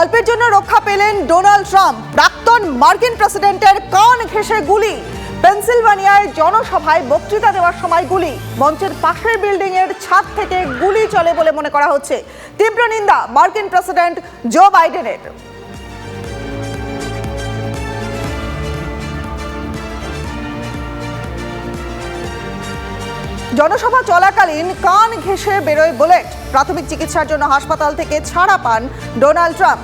অল্পের জন্য রক্ষা পেলেন ডোনাল্ড ট্রাম্প। প্রাক্তন মার্কিন প্রেসিডেন্টের কান ঘেঁষে গুলি। পেনসিলভানিয়ায় জনসভায় বক্তৃতা দেওয়ার সময় গুলি। মঞ্চের পাশের বিল্ডিং এর ছাদ থেকে গুলি চলে বলে মনে করা হচ্ছে। তীব্র নিন্দা মার্কিন প্রেসিডেন্ট জো বাইডেনের। জনসভা চলাকালীন কান ঘেঁষে বেরোয় বুলেট। প্রাথমিক চিকিৎসার জন্য হাসপাতাল থেকে ছাড়া পান ডোনাল্ড ট্রাম্প।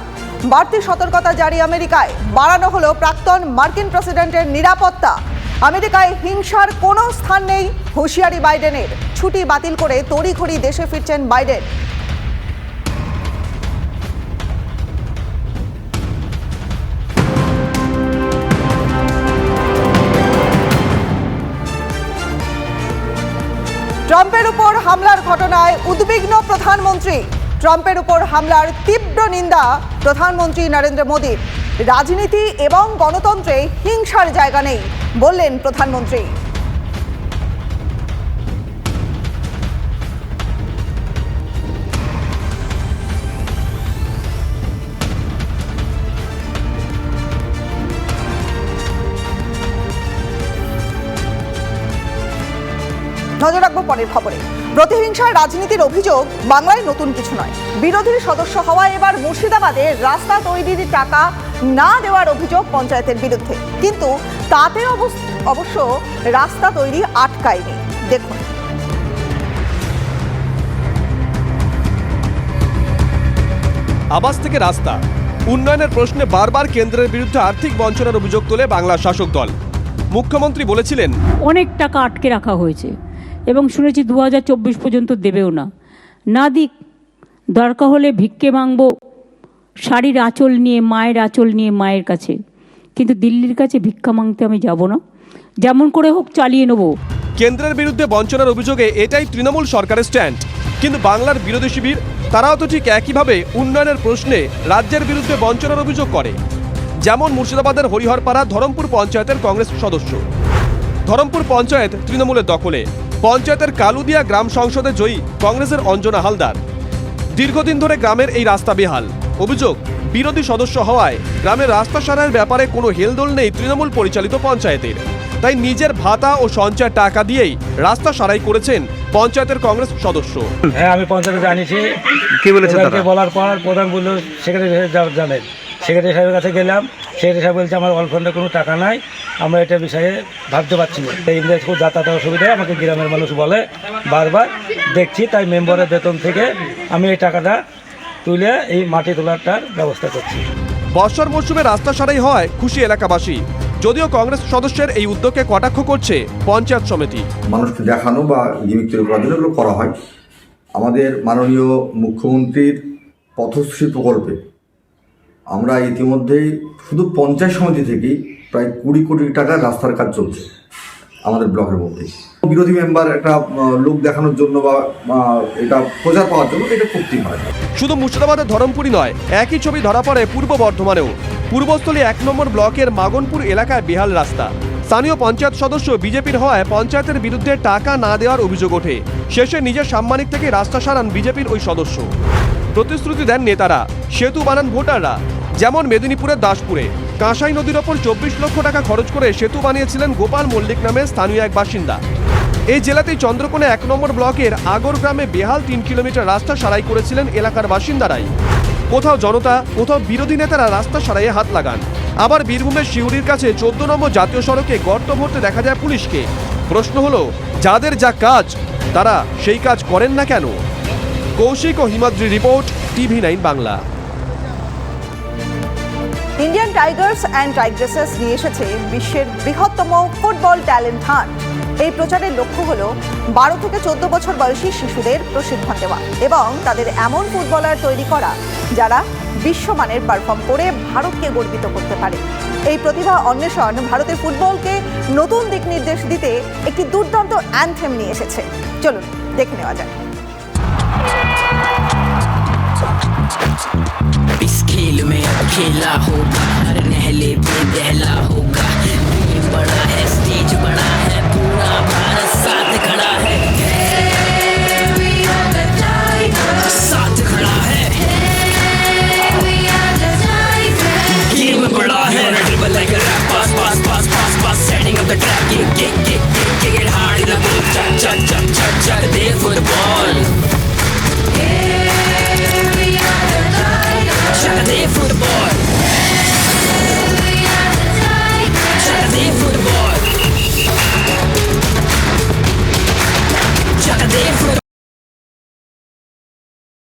বাড়তি সতর্কতা জারি আমেরিকায়। বাড়ানো হলো প্রাক্তন মার্কিন প্রেসিডেন্টের নিরাপত্তা। আমেরিকায় হিংসার কোনো স্থান নেই হুঁশিয়ারি বাইডেনের। ছুটি বাতিল করে তড়িঘড়ি দেশে ফিরছেন বাইডেন। ট্রাম্পের হামলার ঘটনায় উদ্বিগ্ন প্রধানমন্ত্রী। ট্রাম্পের উপর হামলার তীব্র নিন্দা প্রধানমন্ত্রী নরেন্দ্র মোদীর। রাজনীতি এবং গণতন্ত্রে হিংসার জায়গা নেই, বললেন প্রধানমন্ত্রী। নজর রাখব পরের খবরে। প্রতিহিংসার রাজনীতির অভিযোগ বাংলায় নতুন কিছু নয়। বিরোধীর সদস্য হওয়ায় এবার মুর্শিদাবাদে রাস্তা তৈরির টাকা না দেওয়ার অভিযোগ পঞ্চায়েতের বিরুদ্ধে। কিন্তু তাতে অবশ্য রাস্তা তৈরি আটকায়নি। দেখুন। আবাস থেকে রাস্তা। উন্নয়নের প্রশ্নে বারবার কেন্দ্রের বিরুদ্ধে আর্থিক বঞ্চনার অভিযোগ তোলে বাংলার শাসক দল। মুখ্যমন্ত্রী বলেছিলেন অনেক টাকা আটকে রাখা হয়েছে। এবং শুনেছি দু হাজার চব্বিশ পর্যন্ত দেবেও না। না দিক দরকার হলে ভিক্ষে মাংবো শাড়ির আঁচল নিয়ে, মায়ের আঁচল নিয়ে মায়ের কাছে। কিন্তু দিল্লির কাছে ভিক্ষা মাংতে আমি যাব না। যেমন করে হোক চালিয়ে নেব। কেন্দ্রের বিরুদ্ধে বঞ্চনার অভিযোগে এটাই তৃণমূল সরকারের স্ট্যান্ড। কিন্তু বাংলার বিরোধী শিবির, তারাও তো ঠিক একইভাবে উন্নয়নের প্রশ্নে রাজ্যের বিরুদ্ধে বঞ্চনার অভিযোগ করে। যেমন মুর্শিদাবাদের হরিহরপাড়া ধরমপুর পঞ্চায়েতের কংগ্রেস সদস্য। ধরমপুর পঞ্চায়েত তৃণমূলের দখলে। পঞ্চায়েতের কালুদিয়া গ্রাম সংসদে জয়ী কংগ্রেসের অঞ্জনা হালদার। দীর্ঘদিন ধরে গ্রামের এই রাস্তা বেহাল। অভিযোগ বিরোধী সদস্য হওয়ায় গ্রামের রাস্তা সারাইয়ের ব্যাপারে কোনো হেলদোল নেই তৃণমূল পরিচালিত পঞ্চায়েতের। তাই নিজের ভাতা ও সঞ্চয় টাকা দিয়েই রাস্তা সারাই করেছেন পঞ্চায়েতের কংগ্রেস সদস্য। হ্যাঁ আমি পঞ্চায়েতে জানিয়েছি। কি বলেছে তারা? বলার পর প্রধান বলল সেখানে জানেন। সেক্রেটারি সাহেবের কাছে গেলাম। সেক্রেটারি সাহেব বলছে আমার অলফান্ডে কোনো টাকা নাই। আমরা এটা বিষয়ে ভাবতে পারছি না। তাই ইংরেজ খুব যাতায়াতের অসুবিধায় আমাকে গ্রামের মানুষ বলে বারবার দেখছি তাই মেম্বারের বেতন থেকে আমি এই টাকাটা তুলে এই মাটি তোলারটার ব্যবস্থা করছি। বর্ষার মরশুমে রাস্তা সারাই হয় খুশি এলাকাবাসী। যদিও কংগ্রেস সদস্যের এই উদ্যোগকে কটাক্ষ করছে পঞ্চায়েত সমিতি। মানুষকে দেখানো বা গিমিক তৈরি করার জন্য এগুলো করা হয়। আমাদের মাননীয় মুখ্যমন্ত্রীর পথশ্রী প্রকল্পে আমরা ইতিমধ্যেই শুধু পঞ্চায়েত সমিতি থেকেই প্রায় কুড়ি কোটি টাকা রাস্তার কাজ চলছে আমাদের ব্লকের মধ্যে। বিরোধী মেম্বার একটা লোক দেখানোর জন্য বা এটা প্রচার পাওয়ার জন্য এটা করতেই হয় শুধু মুর্শিদাবাদের ধরমপুরই নয়, একই ছবি ধরা পড়ে পূর্ব বর্ধমানেও। পূর্বস্থলী এক নম্বর ব্লকের মাগনপুর এলাকায় বেহাল রাস্তা। স্থানীয় পঞ্চায়েত সদস্য বিজেপির হওয়ায় পঞ্চায়েতের বিরুদ্ধে টাকা না দেওয়ার অভিযোগ ওঠে। শেষে নিজের সাম্মানিক থেকে রাস্তা সারান বিজেপির ওই সদস্য। প্রতিশ্রুতি দেন নেতারা, সেতু বানান ভোটাররা। যেমন মেদিনীপুরের দাসপুরে। কাঁসাই নদীর ওপর চব্বিশ লক্ষ টাকা খরচ করে সেতু বানিয়েছিলেন গোপাল মল্লিক নামে স্থানীয় এক বাসিন্দা। এই জেলাতেই চন্দ্রকোনা এক নম্বর ব্লকের আগর গ্রামে বেহাল তিন কিলোমিটার রাস্তা সারাই করেছিলেন এলাকার বাসিন্দারাই। কোথাও জনতা, কোথাও বিরোধী নেতারা রাস্তা সারাইয়ে হাত লাগান। আবার বীরভূমের শিউরির কাছে চোদ্দ নম্বর জাতীয় সড়কে গর্ত ভরতে দেখা যায় পুলিশকে। প্রশ্ন হলো, যাদের যা কাজ, তারা সেই কাজ করেন না কেন? কৌশিক ও Himadri report, TV nine Bangla. Indian tigers and tigresses নিয়ে এসেছে বিশ্বের বৃহত্তম ফুটবল ট্যালেন্ট হান্ট এই প্রচারের লক্ষ্য হলো বারো থেকে চোদ্দ বছর বয়সী শিশুদের প্রশিক্ষণ দেওয়া এবং তাদের এমন ফুটবলার তৈরি করা যারা বিশ্বমানের পারফর্ম করে ভারতকে গর্বিত করতে পারে। এই প্রতিভা অন্বেষণ ভারতের ফুটবলকে নতুন দিক নির্দেশ দিতে একটি দুর্দান্ত অ্যানথেম নিয়ে এসেছে। চলুন দেখে নেওয়া যাক। इस खेल में अकेला होगा हर नहले पे दहला होगा दिल बड़ा है स्टेज बड़ा है पूरा भारत साथ खड़ा है साथ खड़ा है गेम बड़ा है dribble like a rap pass pass pass pass pass setting up the track kick kick kick kick it hard in the boot chuck chuck chuck chuck chuck there for the